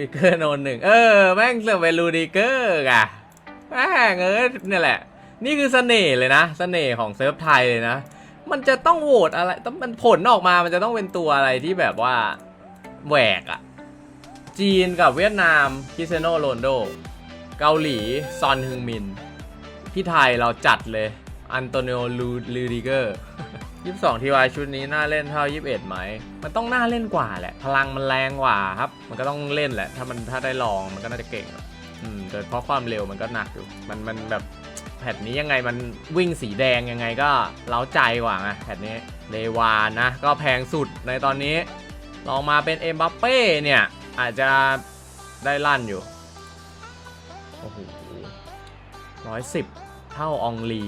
ลูดิเกอร์โนนหนึ่งเออ แม่งเสือกเป็นลูดิเกอร์อะแม่งเออเนี่ยแหละ นี่คือเสน่ห์เลยนะ เสน่ห์ของเซิร์ฟไทยเลยนะ มันจะต้องโหวตอะไรต้องมันผลออกมามันจะต้องเป็นตัวอะไรที่แบบว่าแหวกอะจีนกับเวียดนามคิเซโนโรนโด เกาหลีซอนฮึงมินพี่ไทยเราจัดเลย อันโตนิโอลูดิเกอร์ 22ทีวายชุดนี้น่าเล่นเท่า21ไหม มันต้องน่าเล่นกว่าแหละ พลังมันแรงกว่าครับ มันก็ต้องเล่นแหละ ถ้ามันถ้าได้ลองมันก็น่าจะเก่งอืมแต่เพราะความเร็วมันก็หนักอยู่ มันมันแบบแพทนี้ยังไงมันวิ่งสีแดงยังไงก็เล้าใจกว่าไงแพทนี้เลวานนะ ก็แพงสุดในตอนนี้ ลองมาเป็นเอ็มบัปเป้เนี่ย อาจจะได้ลั่นอยู่ โอ้โหร้อยสิบเท่าอองลี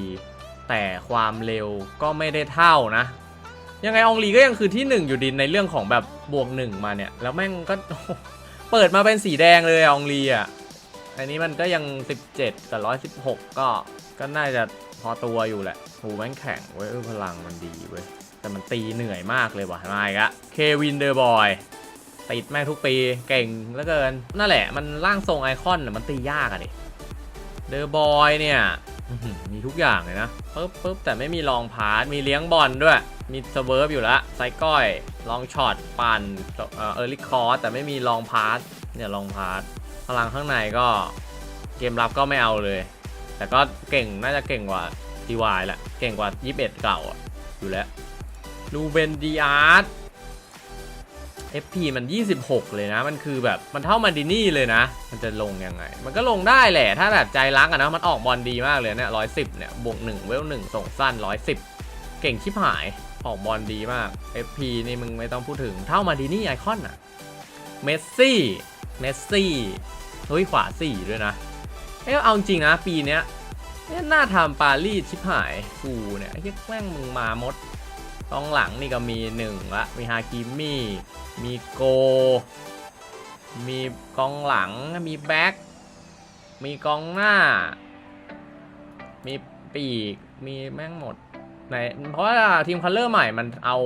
แต่ความเร็วก็ไม่ได้เท่านะ ยังไงองลีก็ยังคือที่หนึ่งอยู่ดินในเรื่องของแบบบวกหนึ่งมาเนี่ย แล้วแม่งก็เปิดมาเป็นสีแดงเลยองลีอะอันนี้มันก็ยัง 17 กับ 116 ก็ก็น่าจะพอตัวอยู่แหละหูแม่งแข็งเว้ยพลังมันดีเว้ยแต่มันตีเหนื่อยมากเลยว่ะมาอีกอะเควินเดอร์บอยติดแม่งทุกปีเก่งเหลือเกิน นั่นแหละมันร่างทรงไอคอนน่ะมันตียากอะดิเดอร์บอยเนี่ย อื้อหือมีทุกอย่างเลยนะปึ๊บปึ๊บแต่ไม่มีลองพาร์ทมีเลี้ยงบอลด้วย มีสเวิร์ฟอยู่แล้วไซก้อยลองช็อตปั่นเออร์ลิคอร์แต่ไม่มีลองพาร์ทเนี่ยลองพาร์ทพลังข้างในก็เกมรับก็ไม่เอาเลย แต่ก็เก่งน่าจะเก่งกว่าทีวายแหละเก่งกว่า 21 เก่าอะอยู่แล้วลูเบนดีอาร์ต FP มัน 26 เลยนะ มันคือแบบมันเท่ามาดินี่เลยนะ มันจะลงยังไง มันก็ลงได้แหละ ถ้าแบบใจรักอะนะ มันออกบอลดีมากเลยเนี่ย110เนี่ย บวก1เวล1ส่งสั้น110เก่งชิบหาย ออกบอลดีมาก FP นี่มึงไม่ต้องพูดถึง เท่ามาดินี่ไอคอนอะเมสซี่ เมสซี่ เฮ้ยขวา4ด้วยนะ เอ้เอาจริงนะปีเนี้ยเนี่ยน่าทำปารีสชิบหายกูเนี่ยไอ้แม่งมึงมามด กองหลังนี่ก็มีหนึ่งละมีฮาคิมี่ มีโก มีกองหลัง มีแบ็คมีกองหน้า มีปีก มีแม่งหมดในเพราะว่าทีมคัลเลอร์ใหม่มันเอา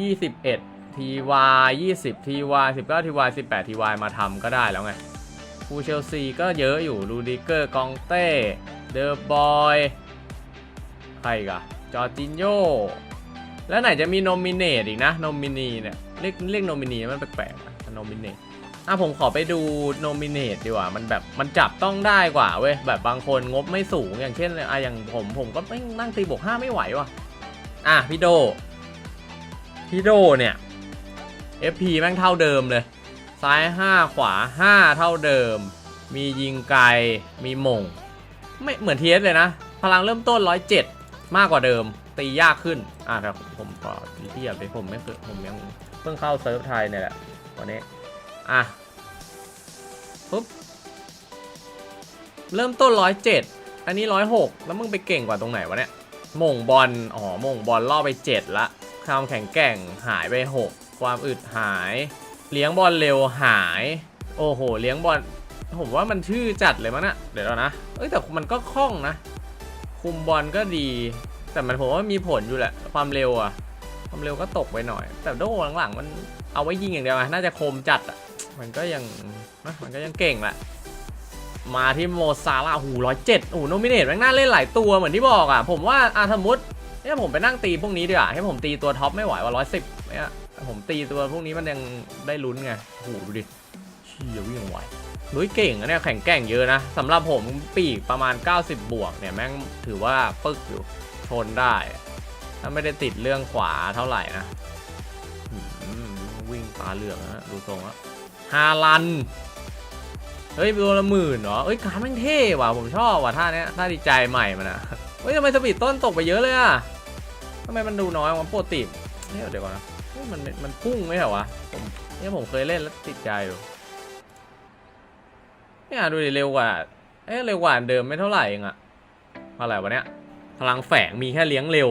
21ทีวาย20ทีวาย19ทีวาย18ทีวายมาทำก็ได้แล้วไงฟูเชลซีก็เยอะอยู่ลูดิเกอร์กองเต้ เดอร์บอย ใครกะจอร์จินโย แล้วไหนจะมีโนมิเนตอีกนะโนมินีเนี่ยเรียกเรียกโนมินีมันแปลกๆโนมิเนตอะผมขอไปดูโนมิเนตดีกว่ามันแบบมันจับต้องได้กว่าเว้ยแบบบางคนงบไม่สูงอย่างเช่นอะอย่างผมผมก็ไม่นั่งตีบวกห้าไม่ไหวว่ะอะพี่โดพี่โดเนี่ย FP แม่งเท่าเดิมเลย ซ้าย 5 ขวา 5 เท่าเดิม มียิงไกล มีมง ไม่เหมือนเทสเลยนะ พลังเริ่มต้น 107 มากกว่าเดิม ตียากขึ้น อะแต่ผมขอเทียบเลยผมไม่เคยผมยังเพิ่งเข้าเซิร์ฟไทยเนี่ยแหละวันนี้ อะปุ๊บเริ่มต้น107อันนี้106แล้วมึงไปเก่งกว่าตรงไหนวะเนี่ยมงบอลอ๋อมงบอลล่อไป7ละความแข็งแกร่งหายไป6ความอึดหาย เลี้ยงบอลเร็วหาย โอ้โห เลี้ยงบอลผมว่ามันชื่อจัดเลยมั้งนะเดี๋ยวนะเอ้ยแต่มันก็คล่องนะ คุมบอลก็ดี แต่มันผมว่ามีผลอยู่แหละ ความเร็วอะความเร็วก็ตกไปหน่อย แต่โดหลังๆ มันเอาไว้ยิงอย่างเดียวน่าจะคมจัดอะมันก็ยังนะมันก็ยังเก่งแหละมาที่โมซาลาหูร้อยเจ็ดโอ้โนมิเนตแม่งน่าเล่นหลายตัวเหมือนที่บอกอะผมว่าอาสมมติเนี่ยผมไปนั่งตีพวกนี้ดีกว่าให้ผมตีตัวท็อปไม่ไหวว่าร้อยสิบเนี่ยผมตีตัวพวกนี้มันยังได้ลุ้นไงโอ้โหดูดิเชี่ยวิ่งไวลุยเก่งอะเนี่ยแข่งแกร่งเยอะนะสำหรับผมปีกประมาณ 90 บวกเนี่ยแม่งถือว่าปึกอยู่ ชนได้ ถ้าไม่ได้ติดเรื่องขวาเท่าไหร่นะวิ่งตาเหลืองนะดูทรงแล้วฮาลัน เฮ้ยตัวละหมื่นเหรอเอ้ยการแม่งเท่ว่ะผมชอบว่ะท่าเนี้ยท่าดีใจใหม่มันอะเฮ้ยทำไมสปีดต้นตกไปเยอะเลยอะทำไมมันดูน้อยกว่าโปรติเนี่ยเดี๋ยวก่อนนะมันมันพุ่งไหมเหรอวะผมเนี่ยผมเคยเล่นแล้วติดใจอยู่เนี่ยดูดิเร็วกว่าเอ๊ะเร็วกว่าเดิมไม่เท่าไหร่เองอะอะไรวะเนี่ย พลังแฝงมีแค่เลี้ยงเร็ว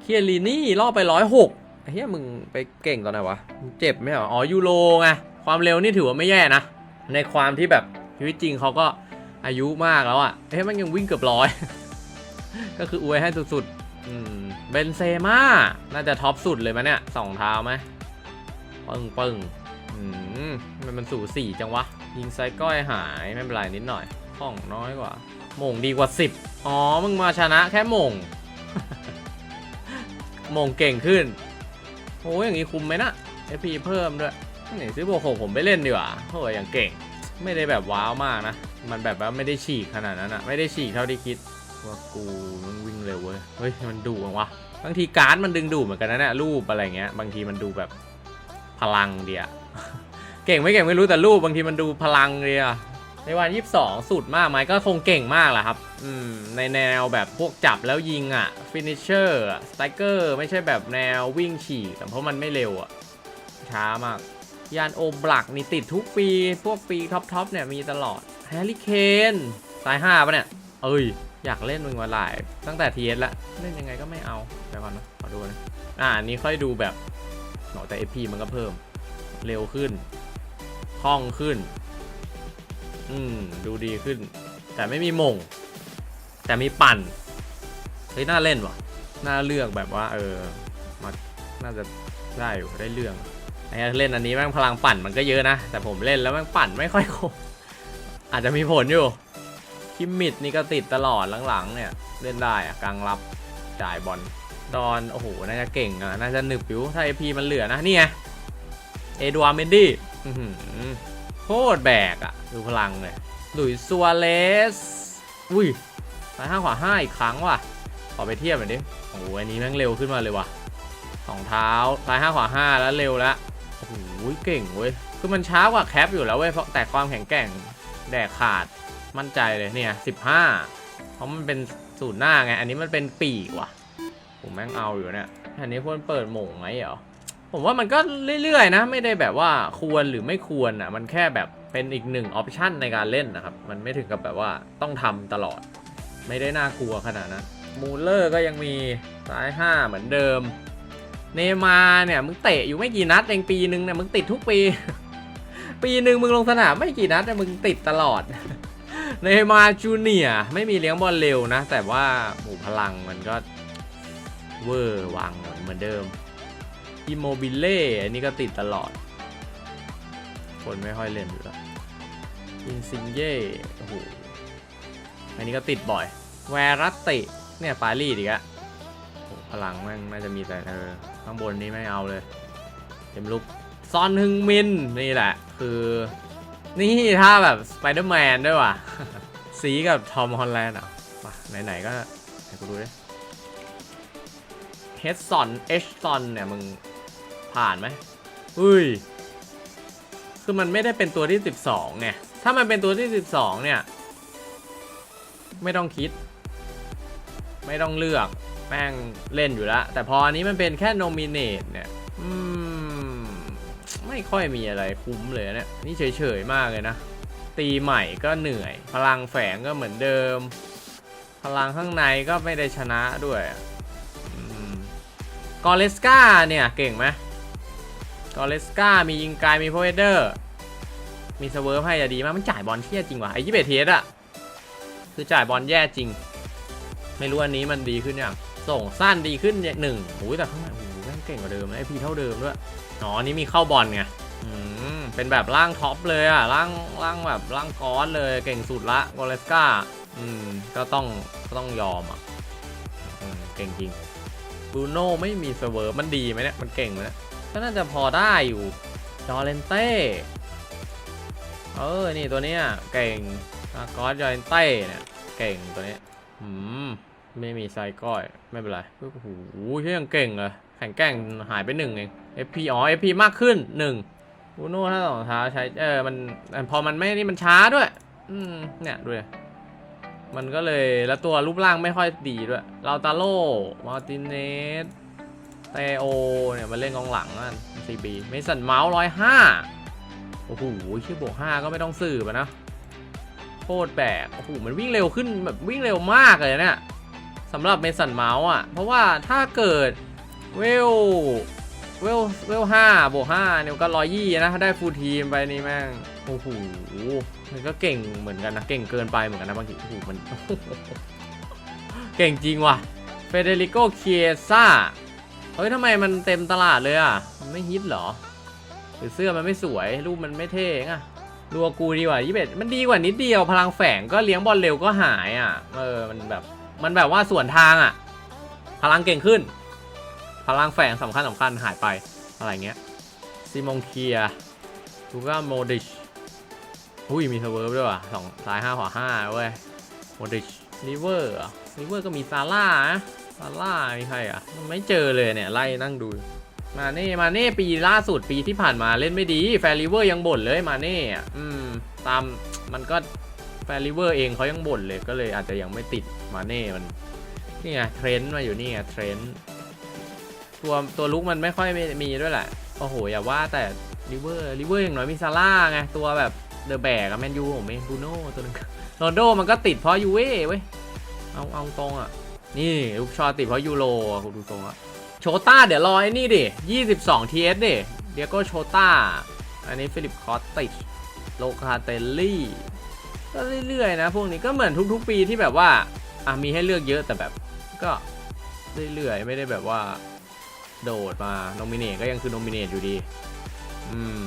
เคียรีนี่ล่อไปร้อยหกเฮียมึงไปเก่งตอนไหนวะ เจ็บไหมอ๋อยูโรไงความเร็วนี่ถือว่าไม่แย่นะ ในความที่แบบชีวิตจริงเขาก็อายุมากแล้วอะเฮ้ยมันยังวิ่งเกือบร้อย ก็คืออวยให้สุดๆอืมเบนเซม่าน่าจะท็อปสุดเลยมั้ยเนี่ยสองเท้าไหมปึ้งปึ้งอืมมันมันสูสีจังวะ ยิงไซก้อยหายไม่เป็นไรนิดหน่อยข้องน้อยกว่าหม่งดีกว่า10 อ๋อ มึงมาชนะแค่มง มงเก่งขึ้นโอ้ยอย่างนี้คุ้มไหมนะเอพีเพิ่มด้วยไหนซื้อโบวกผมไปเล่นดีกว่าโอ้ยอย่างเก่ง ไม่ได้แบบว้าวมากนะ มันแบบว่าไม่ได้ฉีกขนาดนั้นอะไม่ได้ฉีกเท่าที่คิด ว่ากูมันวิ่งเร็วเว้ย เฮ้ย มันดูจังวะบางทีการ์ดมันดึงดูเหมือนกันนะเนี่ยรูปอะไรเงี้ย บางทีมันดูแบบพลังเดียเก่งไม่เก่งไม่รู้แต่รูปบางทีมันดูพลังเดีย ในวัน22สุดมากไหมก็คงเก่งมากแหละครับ อืม ในแนวแบบพวกจับแล้วยิงอะฟินิชเชอร์สไตรเกอร์ไม่ใช่แบบแนววิ่งฉีกแต่เพราะมันไม่เร็วอะ ช้ามาก ยานโอบลักนี่ติดทุกปี พวกปีท็อปทอปเนี่ยมีตลอด แฮร์รี่เคนสายห้าปะเนี่ย เอ้ย อยากเล่นมึงมาหลาย ตั้งแต่ทีเอสละ เล่นยังไงก็ไม่เอาเดี๋ยวก่อนนะขอดูนะอ่านี้ค่อยดูแบบโหแต่ FP มันก็เพิ่ม เร็วขึ้นคล่องขึ้น อืมดูดีขึ้น แต่ไม่มีมง แต่มีปั่น เฮ้ย น่าเล่นว่ะ น่าเลือกแบบว่า เออมาน่าจะได้อยู่ได้เรื่องไอ้เล่นอันนี้แม่งพลังปั่นมันก็เยอะนะ แต่ผมเล่นแล้วแม่งปั่นไม่ค่อยคมอาจจะมีผลอยู่คิมมิดนี่ก็ติดตลอดหลังๆเนี่ย เล่นได้อะกลางรับจ่ายบอลดอน โอ้โห น่าจะเก่งอะน่าจะหนึบอยู่ถ้าเอพีมันเหลือนะ นี่ไง เอดวาร์เมนดี้ โคตรแบกอะดูพลังเลยหลุยซัวเลส อุ้ยซ้ายห้าขวาห้าอีกครั้งว่ะ ขอไปเทียบหน่อยดิ โอ้โหอันนี้แม่งเร็วขึ้นมาเลยว่ะสองเท้าซ้ายห้าขวาห้าแล้วเร็วแล้วโอ้โหเก่งเว้ย คือมันช้ากว่าแคปอยู่แล้วเว้ย เพราะแต่ความแข็งแกร่งแดกขาด มั่นใจเลยเนี่ยสิบห้าเพราะมันเป็นสูตรหน้าไง อันนี้มันเป็นปีกว่ะผมแม่งเอาอยู่เนี่ย อันนี้ควรเปิดหม่งไหมเหรอ ผมว่ามันก็เรื่อยๆนะ ไม่ได้แบบว่าควรหรือไม่ควรอะ มันแค่แบบเป็นอีกหนึ่งออปชันในการเล่นนะครับ มันไม่ถึงกับแบบว่าต้องทำตลอด ไม่ได้น่ากลัวขนาดนั้นมูเลอร์ก็ยังมีซ้ายห้าเหมือนเดิม เนมาเนี่ยมึงเตะอยู่ไม่กี่นัดเองปีหนึ่งเนี่ยมึงติดทุกปี ปีหนึ่งมึงลงสนามไม่กี่นัดแต่มึงติดตลอด เนมาจูเนียไม่มีเลี้ยงบอลเร็วนะ แต่ว่าหมู่พลังมันก็เวอร์วังเหมือนเดิม อิโมบิเล่อันนี้ก็ติดตลอด คนไม่ค่อยเล่นอยู่แล้วอินซิงเย่โอ้โหอันนี้ก็ติดบ่อยแวรัตติ เนี่ยปารีสอีกอะพลังแม่งน่าจะมีแต่เออข้างบนนี้ไม่เอาเลยเต็มลุกซอนฮึงมิน นี่แหละ คือ นี่ถ้าแบบสไปเดอร์แมนด้วยว่ะ สีกับทอมฮอลแลนด์อะมาไหนๆก็ให้กูดูดิเฮดซอนเอชซอนเนี่ยมึง ผ่านไหมอุ้ย คือมันไม่ได้เป็นตัวที่ 12ไง ถ้ามันเป็นตัวที่ 12 เนี่ย ไม่ต้องคิด ไม่ต้องเลือกแม่งเล่นอยู่แล้ว แต่พออันนี้มันเป็นแค่โนมิเนตเนี่ย อืม ไม่ค่อยมีอะไรคุ้มเลยเนี่ย นี่เฉยๆมากเลยนะ ตีใหม่ก็เหนื่อย พลังแฝงก็เหมือนเดิม พลังข้างในก็ไม่ได้ชนะด้วยอะอืมกอเลสกาเนี่ย เก่งไหม กอเลสกามียิงไกลมีโพเอเดอร์ มีสเวิร์ฟให้จะดีมากมันจ่ายบอลเที่ยจริงว่ะไอ้ยี่เบเทสอะคือจ่ายบอลแย่จริง ไม่รู้อันนี้มันดีขึ้นยังส่งสั้นดีขึ้นหนึ่งโอ้ยแต่ข้างในโอ้โหแม่งเก่งกว่าเดิมไอพีเท่าเดิมด้วยอ๋ออันนี้มีเข้าบอลไงอืมเป็นแบบร่างท็อปเลยอะร่างร่างแบบร่างก้อนเลยเก่งสุดละกอเลสกาอืมก็ต้องก็ต้องยอมอะอเก่งจริงบรูโน่ไม่มีเซเวอร์มันดีไหมเนี่ยมันเก่งไหมเนี่ย ก็น่าจะพอได้อยู่จอเลนเต้ เออ นี่ตัวเนี้ยเก่งกอสจอเลนเต้เนี่ยเก่งตัวนี้ยอืมไม่มีไซก้อย ไม่เป็นไรโอ้โหเชี่ยยังเก่งเลยแข่งแกร่งหายไปหนึ่งเอง FP อ๋อ FP มากขึ้นหนึ่งบูโน่ถ้าสองเท้าใช้เออมันพอมันไม่นี่มันช้าด้วย อืมเนี่ยดูเลยมันก็เลยแล้วตัวรูปร่างไม่ค่อยดีด้วยเราตาโลมาร์ตินเนส เตโอเนี่ยมาเล่นกองหลังอะซีบีเมสันเมาส์ร้อยห้าโอ้โหชื่อบวกห้าก็ไม่ต้องสืบอะนะโคตรแบกโอ้โหมันวิ่งเร็วขึ้นแบบวิ่งเร็วมากเลยเนี่ยสำหรับเมสันเมาส์อะ เพราะว่าถ้าเกิดเวลเวลเวลห้าบวกห้าเนี่ยก็ร้อยยี่นะ ถ้าได้ฟูลทีมไปนี่แม่งโอ้โหมันก็เก่งเหมือนกันนะ เก่งเกินไปเหมือนกันนะบางทีโอ้โหมัน เก่งจริงว่ะเฟเดริโกเคียซ่า เฮ้ยทำไมมันเต็มตลาดเลยอะ มันไม่ฮิตเหรอ หรือเสื้อมันไม่สวย รูปมันไม่เท่ไงรัวกูดีกว่ายี่สิบเอ็ดมันดีกว่านิดเดียว พลังแฝงก็เลี้ยงบอลเร็วก็หายอะ เออ มันแบบ มันแบบว่าส่วนทางอะ พลังเก่งขึ้น พลังแฝงสำคัญสำคัญหายไป อะไรเงี้ย ซิมงเคียลูก้าโมดิชอุ้ยมีเทเวิร์ฟด้วยว่ะสองซ้ายห้าขวาห้าเว้ยโมดิชลิเวอร์ลิเวอร์ก็มีซาร่านะ ซาร่ามีใครอะ ไม่เจอเลยเนี่ย ไล่นั่งดู มาเน่ มาเน่ ปีล่าสุดปีที่ผ่านมาเล่นไม่ดี แฟร์ลิเวอร์ยังบ่นเลยมาเน่อืม ตามมันก็แฟร์ลิเวอร์เองเขายังบ่นเลยก็เลยอาจจะยังไม่ติดมาเน่ มัน นี่ไงเทรนด์มาอยู่นี่ไงเทรนด์ตัวตัวลุกมันไม่ค่อยมีด้วยแหละ โอ้โห อย่าว่าแต่ลิเวอร์ลิเวอร์อย่างน้อยมีซาร่าไง ตัวแบบเดอะแบกอะแมนยูผมเองบูโน่ตัวนึงโรนโดมันก็ติดเพราะยูเว่เว้ย เอาเอาตรงอะ นี่ลูกชอตติเพราะยูโรอะคุณดูตรงอะโชต้าเดี๋ยวรอไอ้นี่ดิ 22 TS ดิ เดียโก้โชต้า อันนี้ฟิลิปคอตติชโลคาเตลลี่ ก็เรื่อยๆนะ พวกนี้ก็เหมือนทุกๆปีที่แบบว่า อะมีให้เลือกเยอะแต่แบบ ก็เรื่อยๆ ไม่ได้แบบว่า โดดมาโนมิเนตก็ยังคือโนมิเนตอยู่ดี อืม